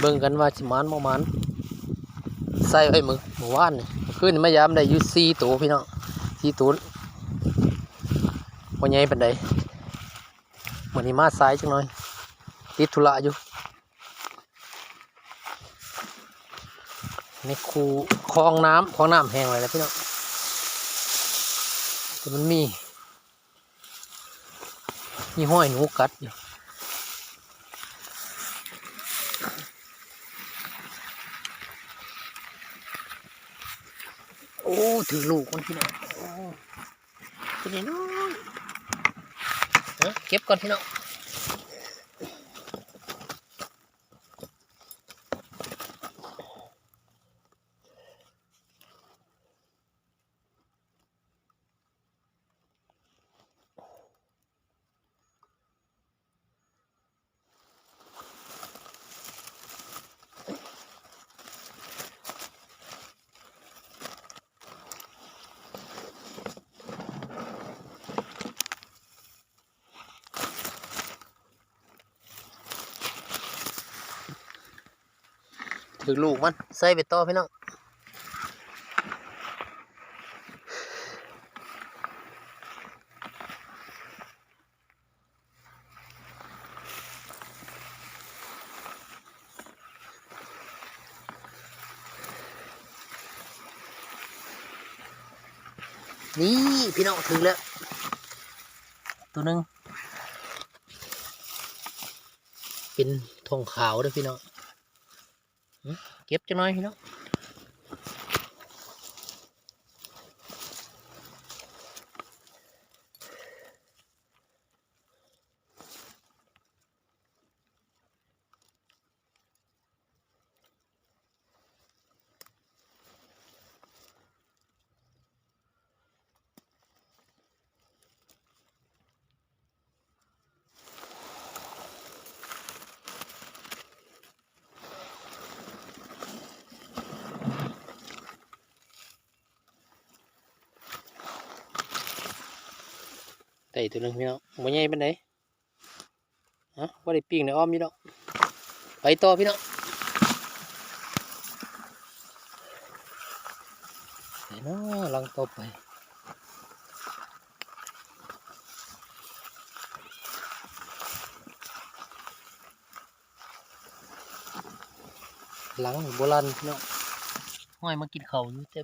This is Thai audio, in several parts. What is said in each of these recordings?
เบิ่งกันว่าสิมานบ่มานใส่ไว้มือเมื่อวานนี่เมื่อคืนนี่ยามได้อยู่4ตัวพี่น้อง4ตัวบ่ใหญ่ปานใดมื้อนี้มาสายจังหน่อยติดธุระอยู่ในคูคลองน้ำคลองน้ำแห้งเลยแล้วพี่น้องแต่มันมี มีห้อยหนูกัดอยู่ โอ้ ถือลูกมันพี่น้องโอ้ตัวนี้น้อยเก็บก่อนพี่น้องือลูกมันใส่ไปต่อพี่น้องนี่พี่น้องถึงแล้ว ตัวหนึ่งเป็นทองขาวด้วยพี่น้อง เก็บจังหน่อยพี่น้อง ได้ตัวนึงพี่น้องมันใหญ่ป็นไหนฮะว่าได้ปิ้งในอ้อมอยู่ดอกไปต่อพี่น้องไหนเนาะลังต่อไปหลังโบราณพี่น้องห้อยมากินเขาอยู่แต่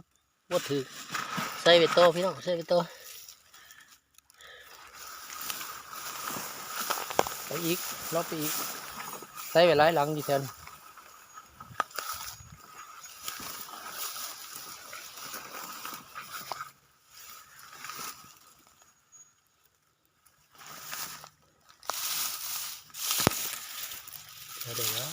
ว่าถือใส่ไปต่อพี่น้องใส่ไปต่ อไปอีกรอบไปอีกใส่ไปหลายหลังอยู่แทนอาเดี๋ยวนะ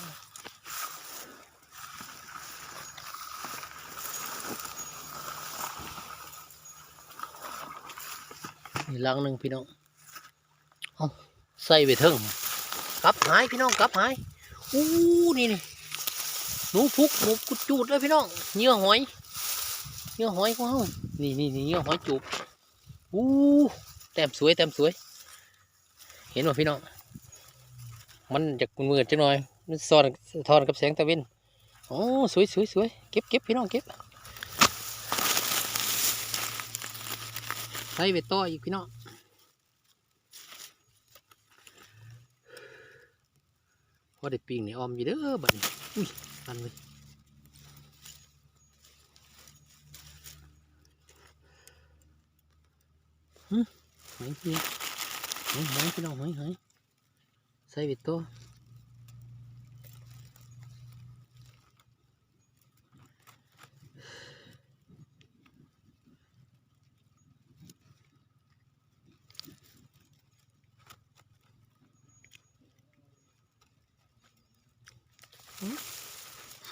นี่หลังหนึ่งพี่น้องเอ ใส่ไปเถิงกลับหายพี่น้องกลับหายอู้นี่นี่หนูพุกหนูกุดจูดเลยพี่น้องเหยื่อหอยเหยื่อหอยของเฮานี่นี่นี่เหยื่อหอยจูบอู้แต้มสวยแต้มสวย เห็นไหมพี่น้องมันจากมืดๆจังหน่อยมันซอนทอนกับแสงตะเวนโอ้สวยสวยสวยเก็บเก็บพี่น้องเก็บใส่ไปต่ออีกพี่น้อง พอได้ปิ้งในออมอยู่เด้อบัดนี้อุ้ยปันเลยหึหอยพี่หอยหอยพี่น้องหอยหอยใส่ไปตัว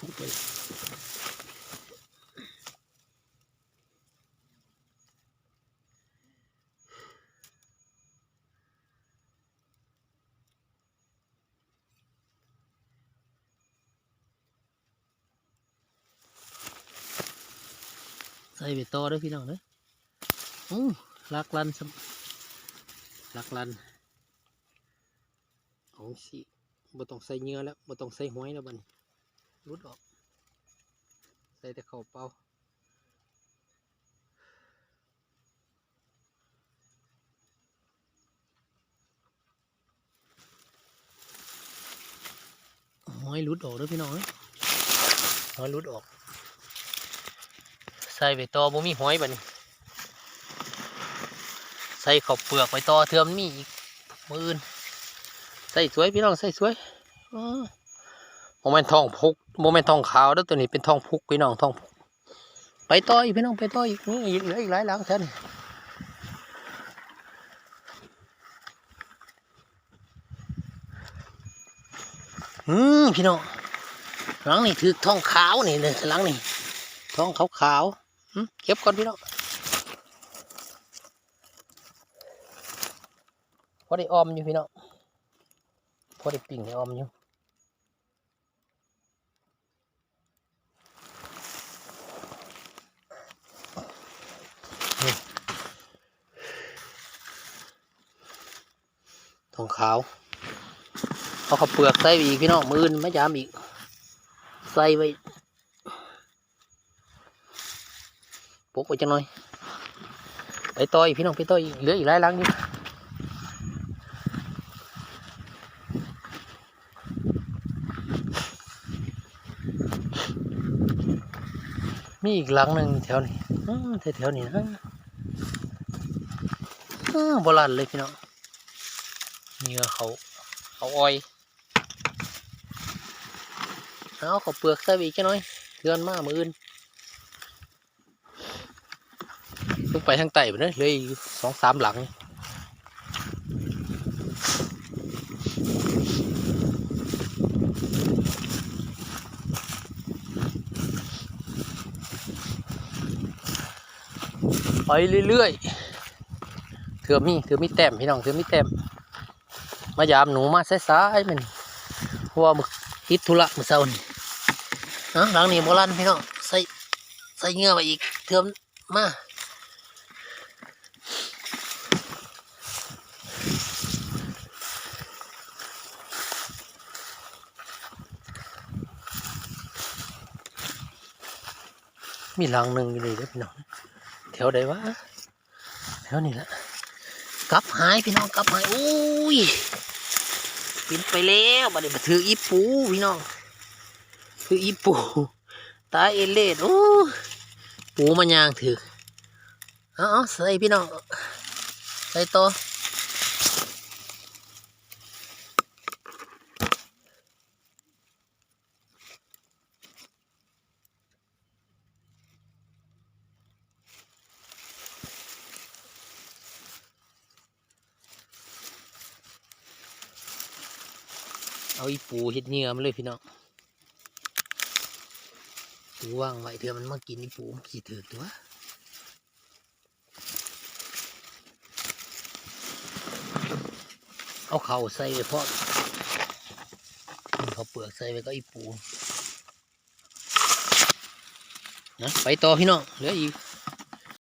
ฟุกไปใส่ไปต่อเด้อพี่น้องเด้ออู้ลักลันสำ รุดออก ใส่แต่เข่าเป่าหอยรุดออกด้อพี่น้องเอ้ยหอยรุดออก ใส่ไปต่อบ่มีหอยบัดนี้ใส่ข้าวเปลือกไปต่อเทือมนมีอีกมืออื่นใส่สวยพี่น้องใส่สวยอ้อ โมเมนทองพุกโมเมนทองขาวแล้วตัวนี้เป็นทองพุกพี่น้องทองพุก ไปต่ออีกพี่น้องไปต่ออีกนี่อีกเหลืออีกหลายหลังท่านอืมพี่น้องหลังนี่ถือทองขาวนี่เลยหลังนี่ทองขาวขาวเก็บก่อนพี่น้องพอได้ออมอยู่พี่น้องพอได้ปิ่งได้ออมอยู่ ทองขาวเอาข้าวเปลือกใส่ไปอีกพี่น้องมือนไม่ยามอีก ใส่ไว้ปกไว้จังหน่อยไปต่ออีกพี่น้องไปต่ออีกเหลืออีกหลายลังอยู่มีอีกหลังหนึ่งแถวนี้แถวๆนี้นะอ้าวโบราณเลยพี่น้อง นี่ก็เขาเขาอ้อยเอาเขาเปลือกใส่ไปอีกจักหน่อยเทือนมามืออื่นลงไปทางใต้ไปเลยเลยสองสามหลังไปเรื่อยๆเถื่อมีเถื่อมีแต้มพี่น้องเถื่อมีแต้ม มายามหนูมาสายๆมันเพราะว่ามึกติดธุระมื้อเช้านี่นะหลังนี้โบราณพี่น้องใส่ใส่เงือไปอีกเถื่อมมามีหลังหนึ่งอยู่เลยเด้อพี่น้องแถวใดวะแถวนี้แหละกลับหายพี่น้องกลับหายอุ้ย บินไปแล้วบัดนี้มาถืออีปูพี่น้องถืออีปูตายเอเลดโอ้ปูมันยางถือเอาเอาใส่พี่น้องใส่ต่อ เอาอีปูเห็ดเหงื่อมันเลยพี่น้องปูว่างไว้เถอะมันมากินอีปูมันขี้ถือตัวเอาเข่าใส่ไปพร้อมเขาเปลือกใส่ไปก็อีปูนะไปต่อพี่น้องเหลืออีก